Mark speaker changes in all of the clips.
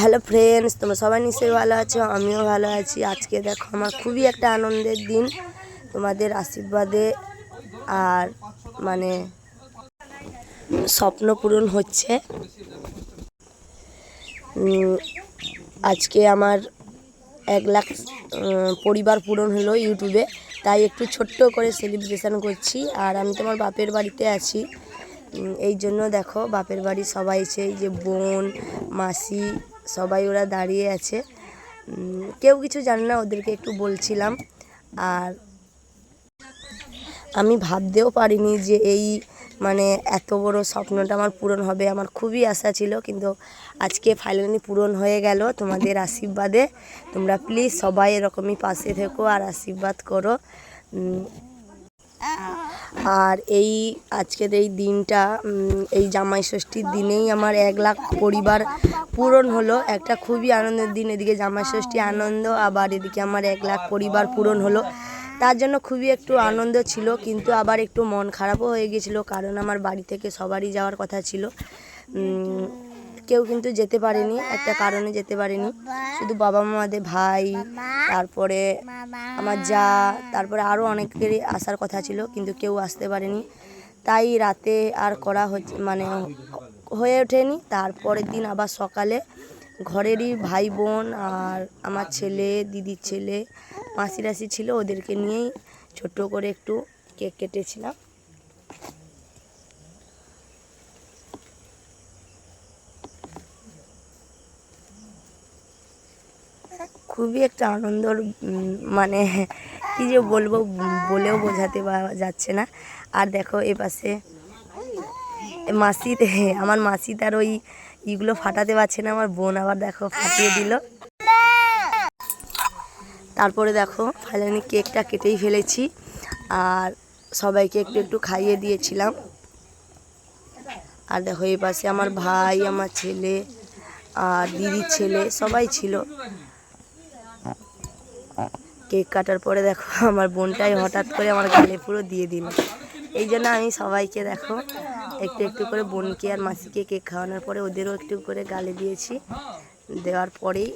Speaker 1: Hello friends, তোমরা সবাই নিশ্চয়ই ভালো আছো, আমিও ভালো আছি। আজকে দেখো, আমার খুবই একটা আনন্দের দিন। তোমাদের আশীর্বাদে আর মানে স্বপ্ন পূরণ হচ্ছে। আজকে আমার এক লাখ পরিবার পূরণ হলো ইউটিউবে। তাই একটু ছোট্ট করে সেলিব্রেশন করছি। আর আমি তোমার বাপের বাড়িতে আছি। এই জন্য দেখো, বাপের বাড়ি সবাই সেই যে বোন, মাসি সবাই ওরা দাঁড়িয়ে আছে। কেউ কিছু জানে না, ওদেরকে একটু বলছিলাম। আর আমি ভাবতেও পারিনি যে এই মানে এত বড় স্বপ্নটা আমার পূরণ হবে। আমার খুবই আশা ছিল, কিন্তু আজকে ফাইনালি পূরণ হয়ে গেল তোমাদের আশীর্বাদে। তোমরা প্লিজ সবাই এরকমই পাশে থেকো আর আশীর্বাদ করো। আর এই আজকের এই দিনটা এই জামাই ষষ্ঠীর দিনেই আমার এক লাখ পরিবার পূরণ হলো। একটা খুবই আনন্দের দিন, এদিকে জামাই ষষ্ঠী আনন্দ, আবার এদিকে আমার এক লাখ পরিবার পূরণ হলো। তার জন্য খুবই একটু আনন্দ ছিল, কিন্তু আবার একটু মন খারাপও হয়ে গেছিল, কারণ আমার বাড়ি থেকে সবারই যাওয়ার কথা ছিল। কেউ কিন্তু যেতে পারেনি, একটা কারণে যেতে পারেনি। শুধু বাবা মামাদের ভাই, তারপরে আমার যা, তারপরে আরও অনেকেরই আসার কথা ছিল, কিন্তু কেউ আসতে পারেনি। তাই রাতে আর করা হচ্ছে মানে হয়ে ওঠেনি। তারপরের দিন আবার সকালে ঘরেরই ভাই বোন আর আমার ছেলে, দিদির ছেলে মাসি রাসি ছিল, ওদেরকে নিয়েই ছোট্ট করে একটু কেক কেটেছিলাম। খুবই একটা আনন্দর মানে কি যে বলব, বলেও বোঝাতে যাচ্ছে না। আর দেখো এ পাশে এ মাসি আমার মাসি তার ওই ইগুলো ফাটাতে পারছে না, আমার বোন আবার দেখো ফাটিয়ে দিল। তারপরে দেখো ফাইনালি কেকটা কেটেই ফেলেছি, আর সবাইকে একটু একটু খাইয়ে দিয়েছিলাম। আর দেখো এই পাশে আমার ভাই, আমার ছেলে, আর দিদির ছেলে সবাই ছিল। কেক কাটার পরে দেখো আমার বোনটাই হঠাৎ করে আমার গালে পুরো দিয়ে দিল এই জন্য আমি সবাইকে দেখো একটু একটু করে বোনকে আর মাসিকে কেক খাওয়ানোর পরে ওদেরও একটু করে গালে দিয়েছি দেওয়ার পরেই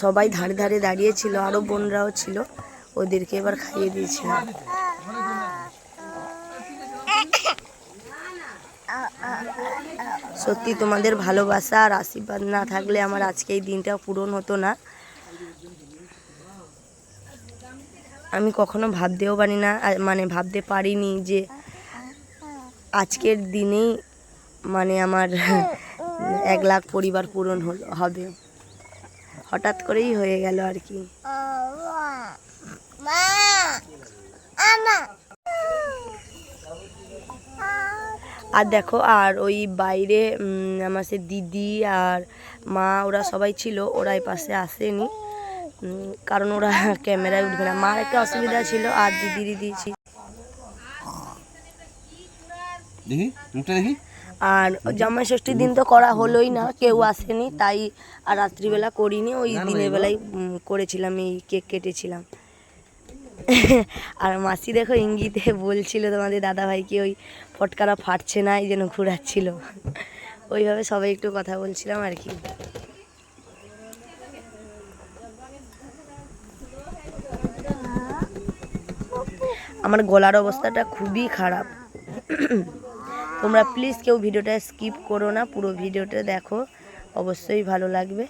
Speaker 1: সবাই ধারে ধারে দাঁড়িয়ে ছিল আরও বোনরাও ছিল ওদেরকে এবার খাইয়ে দিয়েছিলাম সত্যি তোমাদের ভালোবাসা আর আশীর্বাদ না থাকলে আমার আজকে এই দিনটা পূরণ হতো না। আমি কখনো ভাবতেও পারি না মানে ভাবতে পারিনি যে আজকের দিনেই মানে আমার এক লাখ পরিবার পূরণ হল, হবে। হঠাৎ করেই হয়ে গেল আর কি। আর দেখো আর ওই বাইরে আমার সে দিদি আর মা ওরা সবাই ছিল ওরা এই পাশে আসেনি। কারণ ওরা ক্যামেরায় উঠবে না। মার একটা অসুবিধা ছিল আর দিদি দিদি ছিল
Speaker 2: দেখি
Speaker 1: আর জামাই ষষ্ঠীর দিন তো করা হলোই না কেউ আসেনি তাই আর রাত্রিবেলা করিনি। ওই দিনের বেলায় করেছিলাম এই কেক কেটেছিলাম। আর মাসি দেখো ইঙ্গিতে বলছিল তোমাদের দাদা ভাইকে ওই ফটকারা ফাটছে না, এই জন্য ঘুরাচ্ছিল। ওইভাবে সবাই একটু কথা বলছিলাম আর কি। আমার গলার অবস্থাটা খুবই খারাপ। তোমরা প্লিজ কেউ ভিডিওটা স্কিপ করো না, পুরো ভিডিওটা দেখো, অবশ্যই ভালো লাগবে।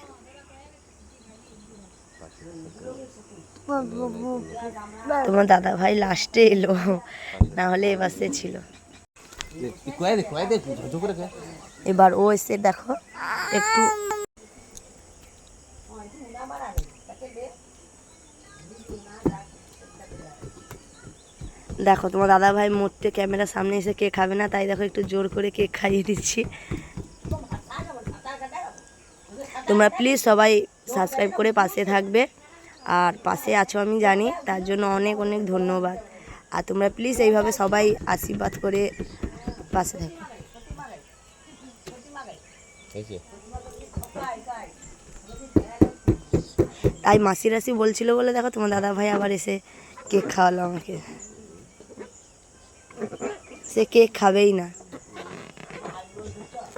Speaker 1: তোমার দাদা ভাই লাস্টে এলো, না হলে এবাসে ছিল। এবার ও এসে দেখো, একটু দেখো, তোমার দাদা ভাই মরতে ক্যামেরার সামনে এসে কেক খাবে না, তাই দেখো একটু জোর করে কেক খাইয়ে দিচ্ছি। তোমরা প্লিজ সবাই সাবস্ক্রাইব করে পাশে থাকবে, আর পাশে আছো আমি জানি, তার জন্য অনেক অনেক ধন্যবাদ। আর তোমরা প্লিজ এইভাবে সবাই আশীর্বাদ করে পাশে থাকো। তাই মাসি রাসি বলছিল বলে দেখো তোমার দাদা ভাই আবার এসে কেক খাওয়ালো আমাকে। সে কেক খাবেই না।